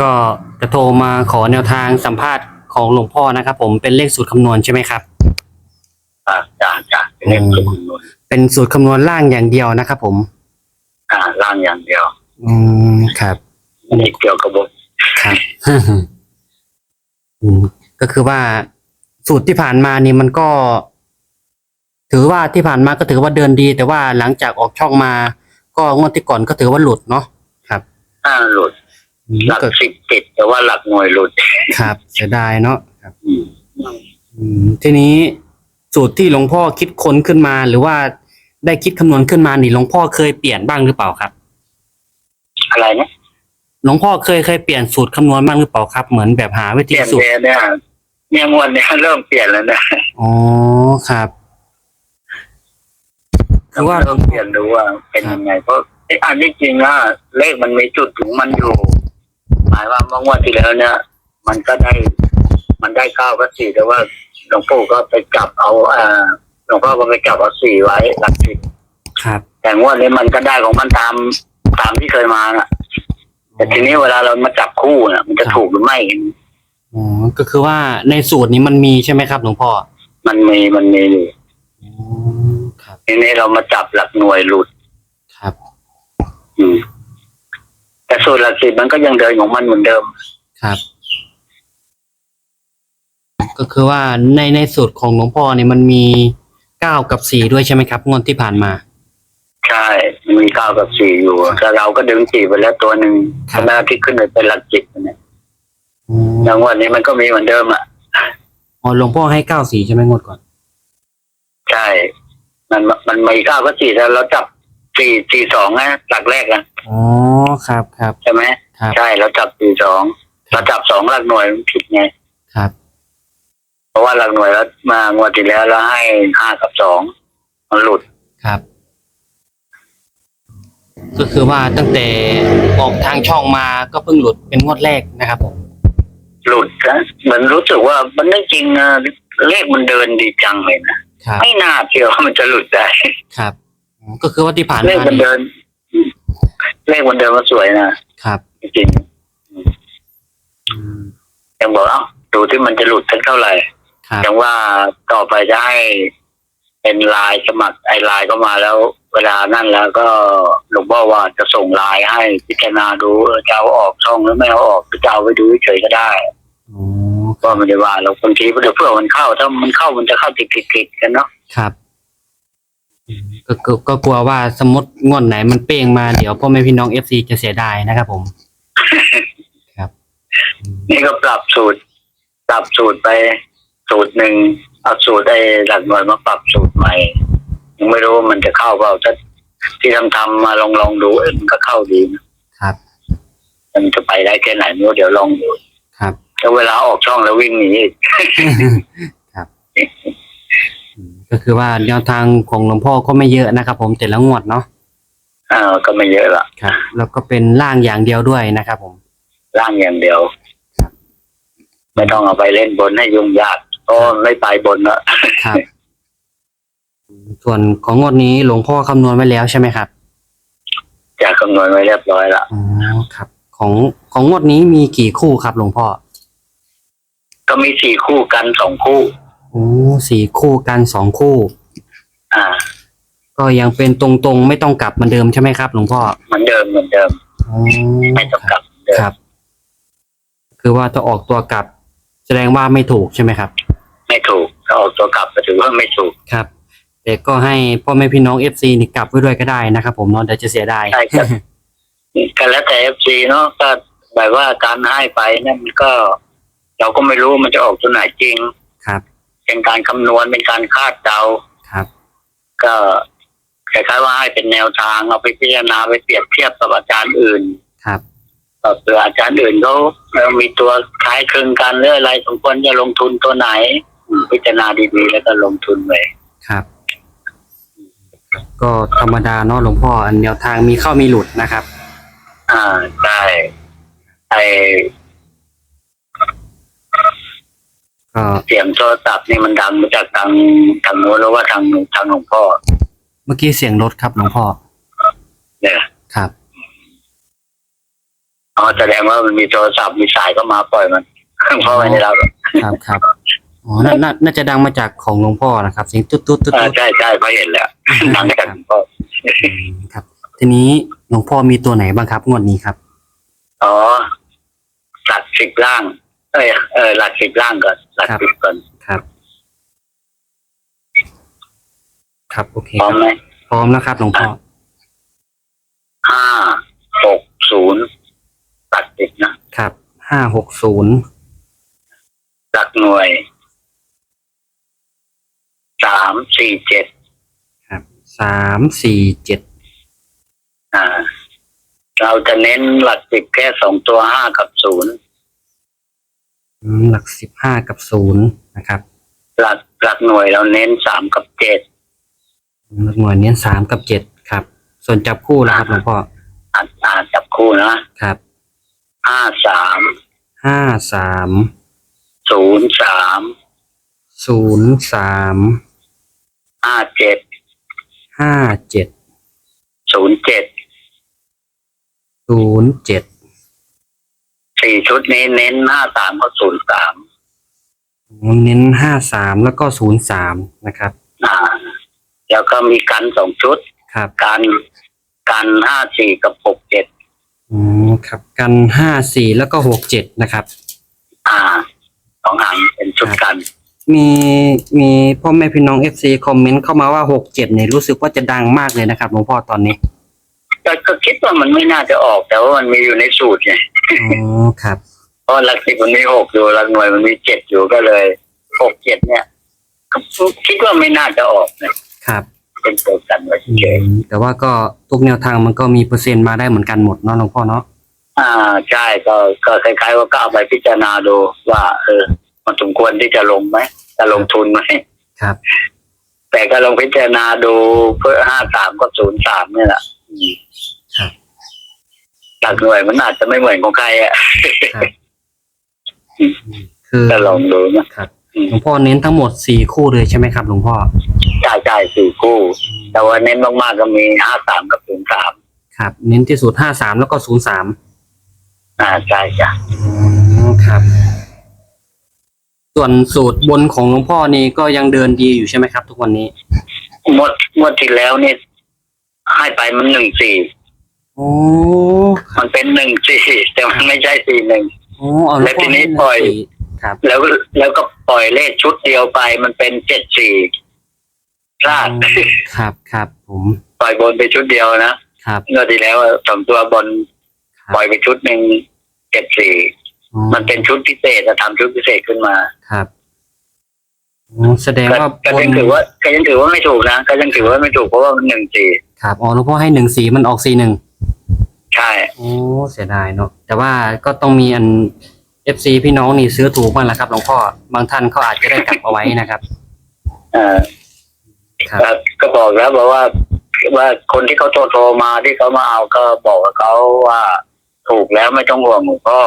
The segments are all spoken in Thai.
ก็จะโทรมาขอแนวทางสัมภาษณ์ของหลวงพ่อนะครับผมเป็นเลขสูตรคำนวณใช่ไหมครับ อ่าจ้าจ้าเป็นเลขสูตรคำนวณเป็นสูตรคำนวณล่างอย่างเดียวนะครับผม อ่าล่างอย่างเดียว อืมครับไม่ได้เกี่ยวกับบทครับอืมก็คือว่าสูตรที่ผ่านมานี่มันก็ ถือว่าที่ผ่านมาก็ถือว่าเดินดี แต่ว่าหลังจากออกช่องมา ก็งวดที่ก่อนก็ถือว่าหลุดเนาะครับ อ่าหลุดอืม หลักก็สิบติดแต่ว่าหลักหน่วยหลุดครับเสียดายเนาะครับอืมอืมทีนี้สูตรที่หลวงพ่อคิดค้นขึ้นมา หรือว่าได้คิดคำนวณขึ้นมานี่หลวงพ่อเคยเปลี่ยนบ้างหรือเปล่าครับ อะไรนะหลวงพ่อเคยเคยเปลี่ยนสูตรคำนวณบ้างหรือเปล่าครับ เหมือนแบบหาวิเปธีลี่ยนสูตรแนเนี่ยเนี่ยงวดเนี่ยเริ่มเปลี่ยนแล้วนะอ๋อครับคือว่า เริ่มเปลี่ยนดูว่าเป็นยังไงเพราะไอ้อันที่จริงอะเลขมันมีจุดถึงมันอยู่ห มายว่าเมื่องวดที่แล้วเนี่ย มันก็ได้ มันได้เก้าก็สี่แต่ว่าหลวงปู่ก็ไปจับเอาอ่าหลวงพ่อก็ไปจับเอาสี่ไว้หลักสิบครับ แต่งวดนี้มันก็ได้ของมันตามตามที่เคยมาน่ะ แต่ทีนี้เวลาเรามาจับคู่น่ะ มันจะถูกหรือไม่ อ๋อ ก็คือว่าในสูตรนี้มันมีใช่ไหมครับหลวงพ่อมันมีมันมีอยู่อ๋อครับ ทีนี้เรามาจับหลักหน่วยหลุด ครับ อืม แต่สูตรหลักสิบมันก็ยังเดินของมันเหมือนเดิม ครับ ก็คือว่าในในสูตรของหลวงพ่อเนี่ยมันมีเก้ากับสี่ด้วยใช่ไหมครับงวดที่ผ่านมา ใช่มันมีเก้ากับสี่อยู่แต่เราก็ดึงสี่ไปแล้วตัวหนึ่งครับขณะที่ขึ้นไปเป็นหลักจิตเนี่ยอ๋ออย่างวันนี้มันก็มีเหมือนเดิมอะอ๋อหลวงพ่อให้เก้าสี่ใช่ไหมงวดก่อน ใช่ มันมันมีเก้ากับสี่แล้วเราจับ สี่สี่สองนะหลักแรกนะอ๋อครับครับ ใช่ไหมครับ ใช่เราจับสี่สองเราจับสองหลักหน่วยมันผิดไงครับ เพราะว่าหลักหน่วยแล้วมางวดที่แล้วเราให้ห้ากับสองมันหลุดครับ ก็คือว่าตั้งแต่ออกทางช่องมาก็เพิ่งหลุดเป็นงวดแรกนะครับผมหลุดนะเหมือนรู้สึกว่ามันไม่จริงนะเลขมันเดินดีจังเลยนะครับ ไม่น่าเชื่อว่ามันจะหลุดได้ครับอ๋อ ก็คือว่าที่ผ่านเลขมามันนี่เดิน เลขมันเดินมาสวยนะครับจริงอืมๆยังบอกเอ้าดูที่มันจะหลุดสักเท่าไหร่ครับยังว่าต่อไปจะให้เป็นไลายสมัครไอไลน์ก็มาแล้ว เวลานั่นแล้วก็หลวงพ่อว่าจะส่งไลน์ให้พิจารณาดูเออจะเอาออกช่องหรือไม่เอาออกหรือจะเอาไปดูเฉยๆก็ได้อ๋อก็ไม่ได้ว่าเราบางทีเพื่อเพื่อมันเข้าถ้ามันเข้ามันจะเข้าติดๆๆกันเนาะ ครับอืม ก็ก็ก็กลัวว่าสมมติงวดไหนมันเป้งมาเดี๋ยวพ่อแม่พี่น้องเอฟซีจะเสียดายนะครับ ผม ครับอืมนี่ก็ปรับสูตร ปรับสูตรไปสูตรหนึ่งเอาสูตรไอ้หลักหน่วยมาปรับสูตรใหม่ยังไม่รู้ว่ามันจะเข้าเปล่าถ้าที่ทำทำๆมาลองลองดูเออมันก็เข้าดีนะครับ มันจะไปได้แค่ไหนไม่รู้เดี๋ยวลองดูครับ แล้วเวลาออกช่องแล้ววิ่งหนีอีก ครับอืม ก็คือว่าแนวทางของหลวงพ่อก็ไม่เยอะนะครับ ผมแต่ละงวดเนาะอ่าก็ไม่เยอะละครับ แล้วก็เป็นล่างอย่างเดียวด้วยนะครับผมร่างอย่างเดียวครับไม่ต้องเอาไปเล่นบนให้ยุ่งยากเพราะไม่ไปบนละครับอืมส่วนของงวดนี้หลวงพ่อคำนวณไว้แล้วใช่ไหมครับจะคำนวณไว้เรียบร้อยละอ๋อครับ ของของงวดนี้มีกี่คู่ครับหลวงพ่อก็มีสี่คู่กันสองคู่ โอ้สี่คู่กันสองคู่ อ่า ก็ยังเป็นตรงๆ ไม่ต้องกลับเหมือนเดิมใช่ไหมครับ หลวงพ่อเหมือนเดิมเหมือนเดิม อ๋อไม่ต้องกลับเหมือนเดิมครับ คือว่าถ้าออกตัวกลับ แสดงว่าไม่ถูกใช่ไหมครับ ไม่ถูกถ้าออกตัวกลับก็ถือว่าไม่ถูกครับ แต่ก็ให้พ่อแม่พี่น้องเอฟซีนี่กลับไว้ด้วยก็ได้นะครับ ผมเนาะเดี๋ยวจะเสียดาย ใช่ครับ ก็แล้วแต่เอฟซีเนาะก็แบบว่าการให้ไปนั่นมันก็ เราก็ไม่รู้มันจะออกตัวไหนจริงครับ เป็นการคำนวณเป็นการคาดเดาครับ ก็คล้ายๆว่าให้เป็นแนวทางเอาไปพิจารณาไปเปรียบเทียบกับอาจารย์อื่นครับก็เผื่ออาจารย์อื่นเขาเอ่อมีตัวคล้ายคลึงกันหรืออะไรสมควรจะลงทุนตัวไหนอืมพิจารณาดีๆแล้วก็ลงทุนไปครับ ก็ธรรมดาเนาะหลวงพ่ออันแนวทางมีเข้ามีหลุดนะครับ อ่าใช่ไอ ก็ เสียงโทรศัพท์นี่มันดังมาจากทางทางโน้นหรือว่าทางทางหลวงพ่อ เมื่อกี้เสียงรถครับหลวงพ่อ เนี่ยครับอ๋อแสดงว่ามันมีโทรศัพท์มีสายก็มาปล่อยมันเพราะไม่ได้รับครับครับอ๋อน่าน่าน่าจะดังมาจากของหลวงพ่อนะครับ เสียงตุ๊ดตุ๊ดตุ๊ดเออตุ๊ดใช่ใช่เขาเห็นแล้วหลังจากก็อืมครับ ทีนี้หลวงพ่อมีตัวไหนบ้างครับงวดนี้ครับ อ๋อหลักสิบล่าง เออเออหลักสิบล่างก่อน หลักสิบก่อนครับ ครับ โอเคพร้อคมรับ ไหมพร้อมแล้วครับหลวงพ่อ ห้าหกศูนย์หลักสิบนะครับ ห้าหกศูนย์ หลักหน่วยสามสี่เจ็ดครับ สามสี่เจ็ด อ่า เราจะเน้นหลักสิบแค่สองตัวห้ากับศูนย์อืม หลักสิบห้ากับศูนย์นะครับ หลักหลักหน่วยเราเน้นสามกับเจ็ดหลักหน่วยเนี้สามกับเจ็ดครับ ส่วนจับคู่แล้วครับหลวงพ่ออ่านอ่านจับคู่นะครับห้าสามห้าสามศูนย์สามศูนย์สามห้าเจ็ดห้าเจ็ดศูนย์เจ็ดศูนย์เจ็ด สี่ชุดนี้เน้นห้าสามกับศูนย์สามเน้นห้าสามแล้วก็ศูนย์สามนะครับ อ่า แล้วก็มีกันสองชุด ครับกันกันห้าสี่กับหกเจ็ดอืมครับ กันห้าสี่แล้วก็หกเจ็ดนะครับ อ่าสองหางเป็นชุดกัน มีมีพ่อแม่พี่น้องเอฟซีคอมเมนต์เข้ามาว่าหกเจ็ดเนี่ยรู้สึกว่าจะดังมากเลยนะครับหลวงพ่อตอนนี้ก็ก็คิดว่ามันไม่น่าจะออกแต่ว่ามันมีอยู่ในสูตรไง อ๋อครับเพราะหลักสิบมันมีหกอยู่หลักหน่วยมันมีเจ็ดอยู่ก็เลยหกเจ็ดเนี่ยก็คิดว่าไม่น่าจะออกนะครับ เป็นตัวกันไว้อืเฉยมแต่ว่าก็ทุกแนวทางมันก็มีเปอร์เซ็นต์มาได้เหมือนกันหมดเนาะหลวงพ่อเนาะอ่าใช่ก็ก็คล้ายๆว่าก็เอาไปพิจารณาดูว่า เออ มันสมควรที่จะลงไหมจะลงทุนไหมครับ แต่ก็ลองพิจารณาดูเพื่อห้าสามกับศูนย์สามเนี่ยแหละอืมครับ หลักหน่วยมันอาจจะไม่เหมือนของใครอะครับคือก็ลองดูนะครับหลวงพ่อเน้นทั้งหมดสี่คู่เลยใช่ไหมครับหลวงพ่อจ่ายจ่ายสี่คู่ แต่ว่าเน้นมากๆก็มีห้าสามกับศูนย์สามครับ เน้นที่สุดห้าสามแล้วก็ศูนย์สามอ่าใช่จ้ะอ๋อครับ ส่วนสูตรบนของหลวงพ่อนี่ก็ยังเดินดีอยู่ใช่ไหมครับ ทุกวันนี้งวดงวดที่แล้วนี่ให้ไปมันหนึ่งสี่ โอ้มันเป็นหนึ่งสี่แต่มันไม่ใช่สี่หนึ่งโอ้เอาหลวงแล้วพ่อทีนี้ให้ปล่อยสี่ครับ แล้วแล้วก็ปล่อยเลขชุดเดียวไป มันเป็นเจ็ดสี่พลาดครับครับผมปล่อยบนไปชุดเดียวนะครับงวดที่แล้วสองตัวบนครับปล่อยไปชุดหนึ่งเจ็ดสี่อ๋อมันเป็นชุดพิเศษจะทำชุดพิเศษขึ้นมาครับอ๋อแสดงก็ว่าก็บยังนถือว่าก็ยังถือว่าไม่ถูกนะก็ยังถือว่าไม่ถูกเพราะว่ามันหนึ่งสี่ครับอ๋อหลวงพ่อให้หนึ่งสีมันออกสีหนึ่ง ใช่ โอ้เสียดายเนาะแต่ว่าก็ต้องมีอันเอฟซีพี่น้องนี่ซื้อถูกมันแหละครับหลวงพ่อบางท่านเขาอาจจะได้กลับเอาไว้นะครับ เออครับก็ก็บอกแล้วบอกว่าว่าคนที่เขาโทรโทรมาที่เขามาเอาก็บอกกับเขาว่า ถูกแล้วไม่ต้องห่วงหลวงพ่อ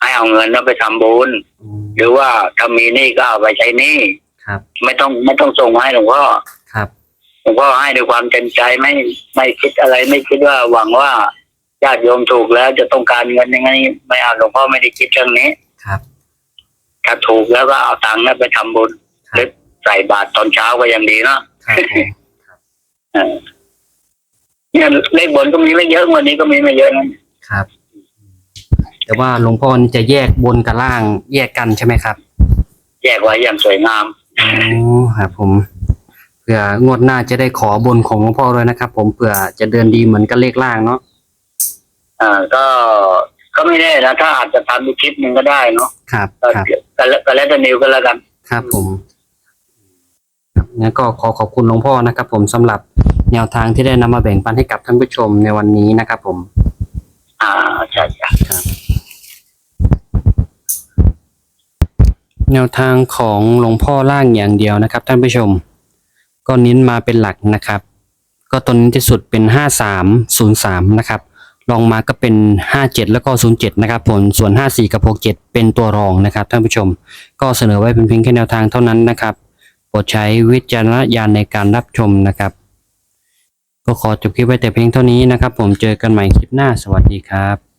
ให้เอาเงินนั้นไปทำบุญ อืมหรือว่าถ้ามีหนี้ก็เอาไปใช้หนี้ครับ ไม่ต้องไม่ต้องส่งมาให้หลวงพ่อครับ หลวงพ่อให้ด้วยความเต็มใจไม่ไม่คิดอะไรไม่คิดว่าหวังว่า ญาติโยมถูกแล้วจะต้องการเงินยังไงไม่เอาหลวงพ่อไม่ได้คิดเรื่องนี้ครับถ้าถูกแล้วก็เอาตังค์นั้นไปทำบุญครับหรือใส่บาตรตอนเช้าก็ยังดีเนาะครับผมเออเนี่ยเลขบนก็มีไม่เยอะวันนี้ก็มีไม่เยอะนะครับ แต่ว่าหลวงพ่อนี่จะแยกบนกับล่างแยกกันใช่ไหมครับ แยกไว้อย่างสวยงามอ๋อครับผมเผื่องวดหน้าจะได้ขอบนของหลวงพ่อด้วยนะครับ ผมเผื่อจะเดินดีเหมือนกับเลขล่างเนาะ อ่าก็ก็ไม่แน่นะถ้าอาจจะทำอีกคลิปหนึ่งก็ได้เนาะครับก็ครับ ก็แล้วก็แล้วแต่นิวก็แล้วกัน ครับผมครับงั้นก็ขอขอบคุณหลวงพ่อนะครับ ผมสำหรับแนวทางที่ได้นำมาแบ่งปันให้กับท่านผู้ชมในวันนี้นะครับ ผม อ่าใช่จ้ะครับแนวทางของหลวงพ่อล่างอย่างเดียวนะครับ ท่านผู้ชม ก็เน้นมาเป็นหลักนะครับ ก็ตอนนี้ที่สุดเป็นห้าสามศูนย์สามนะครับ รองมาก็เป็นห้าเจ็ดแล้วก็ศูนย์เจ็ดนะครับผลส่วนห้าสี่กับหกเจ็ดเป็นตัวรองนะครับท่านผู้ชม ก็เสนอไว้เป็นเพียงแค่แนวทางเท่านั้นนะครับโปรดใช้วิจารณญาณในการรับชมนะครับ ก็ขอจบคลิปไว้แต่เพียงเท่านี้นะครับ ผมเจอกันใหม่คลิปหน้าสวัสดีครับ